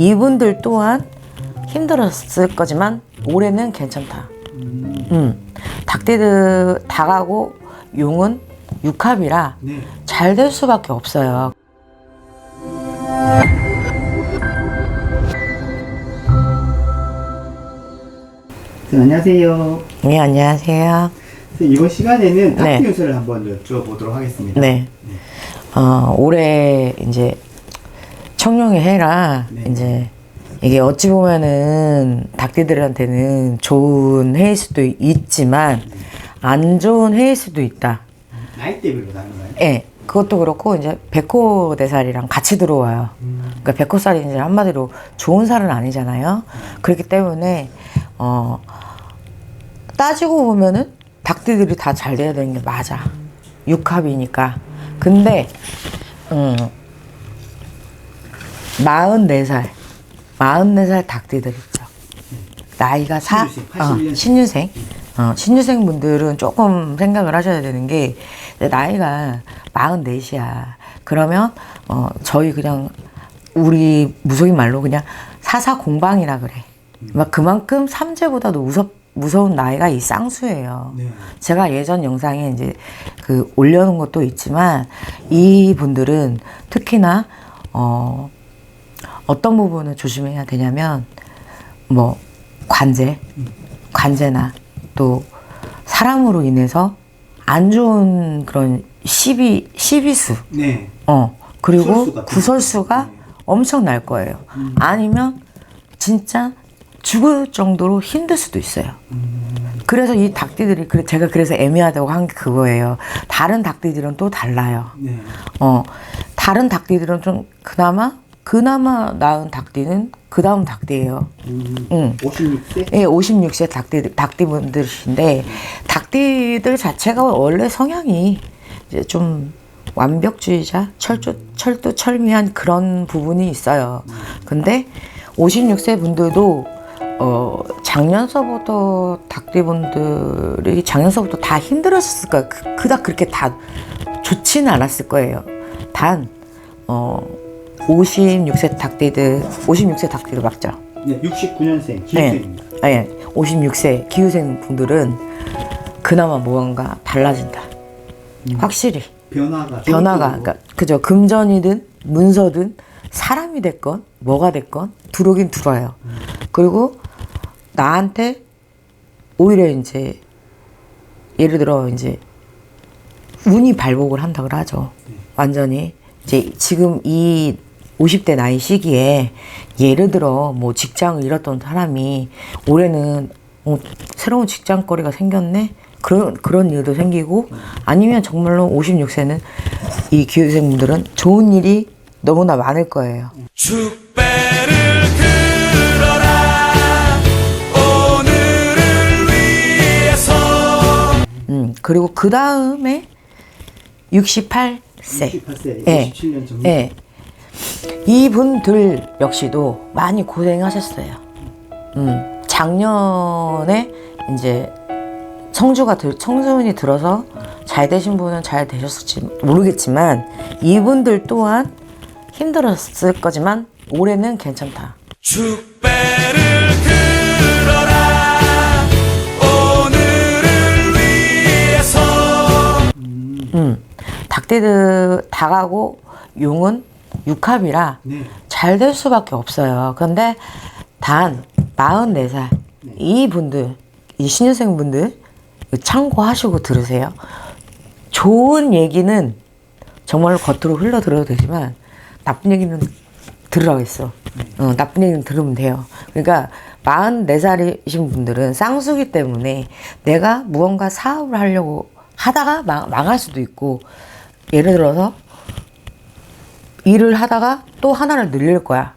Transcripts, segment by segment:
이분들 또한 힘들었을 거지만 올해는 괜찮다. 음. 닭띠들 닭하고 용은 육합이라 네. 잘될 수밖에 없어요. 네, 안녕하세요. 네, 안녕하세요. 네, 이번 시간에는 네. 닭띠 운세를 한번 여쭤보도록 하겠습니다. 네. 어, 올해 이제 청룡의 해라 네. 이제 이게 어찌 보면은 닭띠들한테는 좋은 해일 수도 있지만 안 좋은 해일 수도 있다. 나이대별로 다른가요? 예. 그것도 그렇고 이제 백호 대살이랑 같이 들어와요. 그러니까 백호 살이 이제 한마디로 좋은 살은 아니잖아요. 그렇기 때문에 어 따지고 보면은 닭띠들이 다 잘 돼야 되는 게 맞아. 육합이니까. 근데 음 44살 44살 닭띠들 있죠. 나이가 사, 신유생, 어, 81년생. 신유생. 어, 신유생 분들은 조금 생각을 하셔야 되는 게 나이가 44이야. 그러면 어, 저희 그냥 우리 무속인 말로 그냥 사사 공방이라 그래. 막 그만큼 삼재보다도 무섭 무서운 나이가 이 쌍수예요. 네. 제가 예전 영상에 이제 그 올려놓은 것도 있지만 이 분들은 특히나 어 어떤 부분을 조심해야 되냐면 뭐 관제, 관제나 또 사람으로 인해서 안 좋은 그런 시비 시비수, 네. 어 그리고 구설수 구설수가 거. 네. 엄청 날 거예요. 아니면 진짜 죽을 정도로 힘들 수도 있어요. 그래서 이 닭띠들이 그래 제가 그래서 애매하다고 한 게 그거예요. 다른 닭띠들은 또 달라요. 네. 어 다른 닭띠들은 좀 그나마 그나마 나은 닭띠는 그 다음 닭띠예요. 음, 응. 56세? 예, 56세 닭띠 닭띠분들이신데 닭띠들 자체가 원래 성향이 이제 좀 완벽주의자, 철도 철도 철미한 그런 부분이 있어요. 근데 56세 분들도 어 작년서부터 닭띠분들이 작년서부터 다 힘들었을 거예요. 그, 그닥 그렇게 다 좋지는 않았을 거예요. 단 어, 56세 닭띠들, 56세 닭띠들 맞죠? 네. 69년생 기생입니다. 네. 아니, 56세 기후생 분들은 그나마 무언가 달라진다. 확실히 변화가 변화가 그러니까 그죠 금전이든 문서든 사람이 됐건 뭐가 됐건 들어오긴 들어요. 그리고 나한테 오히려 이제 예를 들어 이제 운이 발복을 한다고 하죠. 완전히 이제 지금 이 50대 나이 시기에 예를 들어 뭐 직장을 잃었던 사람이 올해는 어, 새로운 직장거리가 생겼네 그런 그런 일도 생기고 아니면 정말로 56세는 이 기후생분들은 좋은 일이 너무나 많을 거예요. 축배를 들어라 오늘을 위해서 음 그리고 그 다음에 68세 68세, 예. 57년 전. 예. 이분들 역시도 많이 고생하셨어요. 음, 작년에 이제 성주가 들, 성수운이 들어서 잘 되신 분은 잘 되셨을지 모르겠지만 이분들 또한 힘들었을 거지만 올해는 괜찮다. 축배를 들어라 오늘을 위해서 음, 닭띠들 닭하고 용은 육합이라 네. 잘 될 수밖에 없어요. 근데 단 44살 이 분들, 이 신입생 분들 참고하시고 들으세요. 좋은 얘기는 정말로 겉으로 흘러 들어도 되지만 나쁜 얘기는 들으라고 했어. 어, 나쁜 얘기는 들으면 돼요. 그러니까 44살이신 분들은 쌍수기 때문에 내가 무언가 사업을 하려고 하다가 망, 망할 수도 있고 예를 들어서 일을 하다가 또 하나를 늘릴 거야.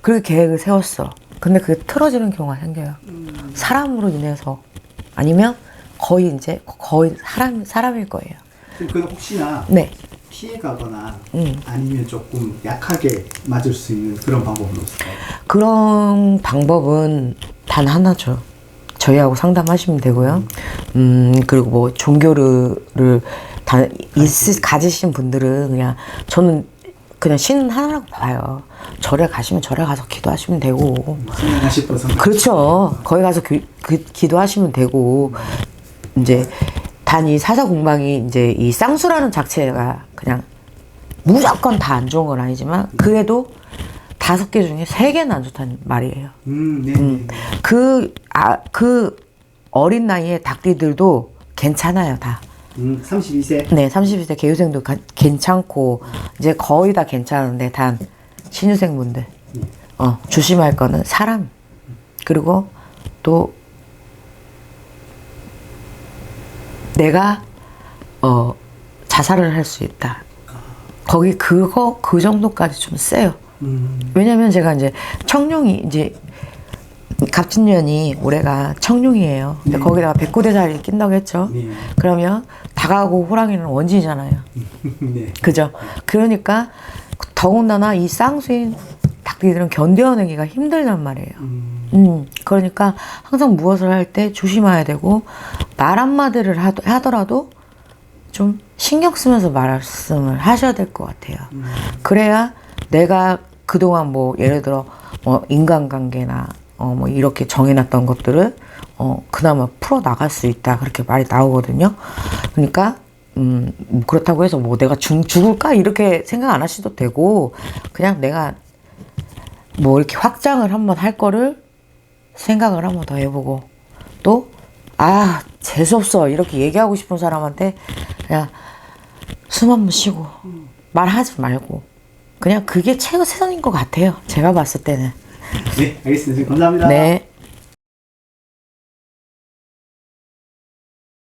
그렇게 계획을 세웠어. 근데 그게 틀어지는 경우가 생겨요. 사람으로 인해서 아니면 거의 이제 거의 사람 사람일 거예요. 그럼 그건 혹시나 네. 피해 가거나 음. 아니면 조금 약하게 맞을 수 있는 그런 방법은 없을까요? 그런 방법은 단 하나죠. 저희하고 상담하시면 되고요. 음, 그리고 뭐 종교를 다 있, 가지신 분들은 그냥 저는 그냥 신 하나라고 봐요. 절에 가시면 절에 가서 기도하시면 되고 싶어서. 그렇죠. 거기 가서 기, 그, 기도하시면 되고 이제 단 이 사사 공방이 이제 이 쌍수라는 자체가 그냥 무조건 다 안 좋은 건 아니지만 그래도 다섯 개 중에 세 개는 안 좋다는 말이에요. 음, 네. 네. 그, 아, 그 어린 나이에 닭띠들도 괜찮아요, 다. 음, 32세. 네, 32세 개유생도 가- 괜찮고, 이제 거의 다 괜찮은데, 단, 신유생분들. 어, 조심할 거는 사람. 그리고 또, 내가, 어, 자살을 할 수 있다. 거기 그거, 그 정도까지 좀 세요. 음, 왜냐면 제가 이제 청룡이 이제 갑진년이 올해가 청룡이에요. 근데 네. 거기다가 백고대살이 낀다고 했죠. 네. 그러면 닭하고 호랑이는 원진이잖아요. 네. 그죠? 그러니까 더군다나 이 쌍수인 닭들은 견뎌내기가 힘들단 말이에요. 음, 음, 그러니까 항상 무엇을 할 때 조심해야 되고 말 한마디를 하, 하더라도 좀 신경 쓰면서 말씀을 하셔야 될 것 같아요. 그래야 내가 그동안 뭐 예를 들어 뭐 인간관계나 어 뭐 이렇게 정해놨던 것들을 어 그나마 풀어 나갈 수 있다 그렇게 말이 나오거든요. 그러니까 음뭐 그렇다고 해서 뭐 내가 죽, 죽을까 이렇게 생각 안 하셔도 되고 그냥 내가 뭐 이렇게 확장을 한번 할 거를 생각을 한번 더 해보고 또 아 재수없어 이렇게 얘기하고 싶은 사람한테 그냥 숨 한번 쉬고 말하지 말고 그냥 그게 최고 최선인 것 같아요 제가 봤을 때는 네, 알겠습니다. 감사합니다. 네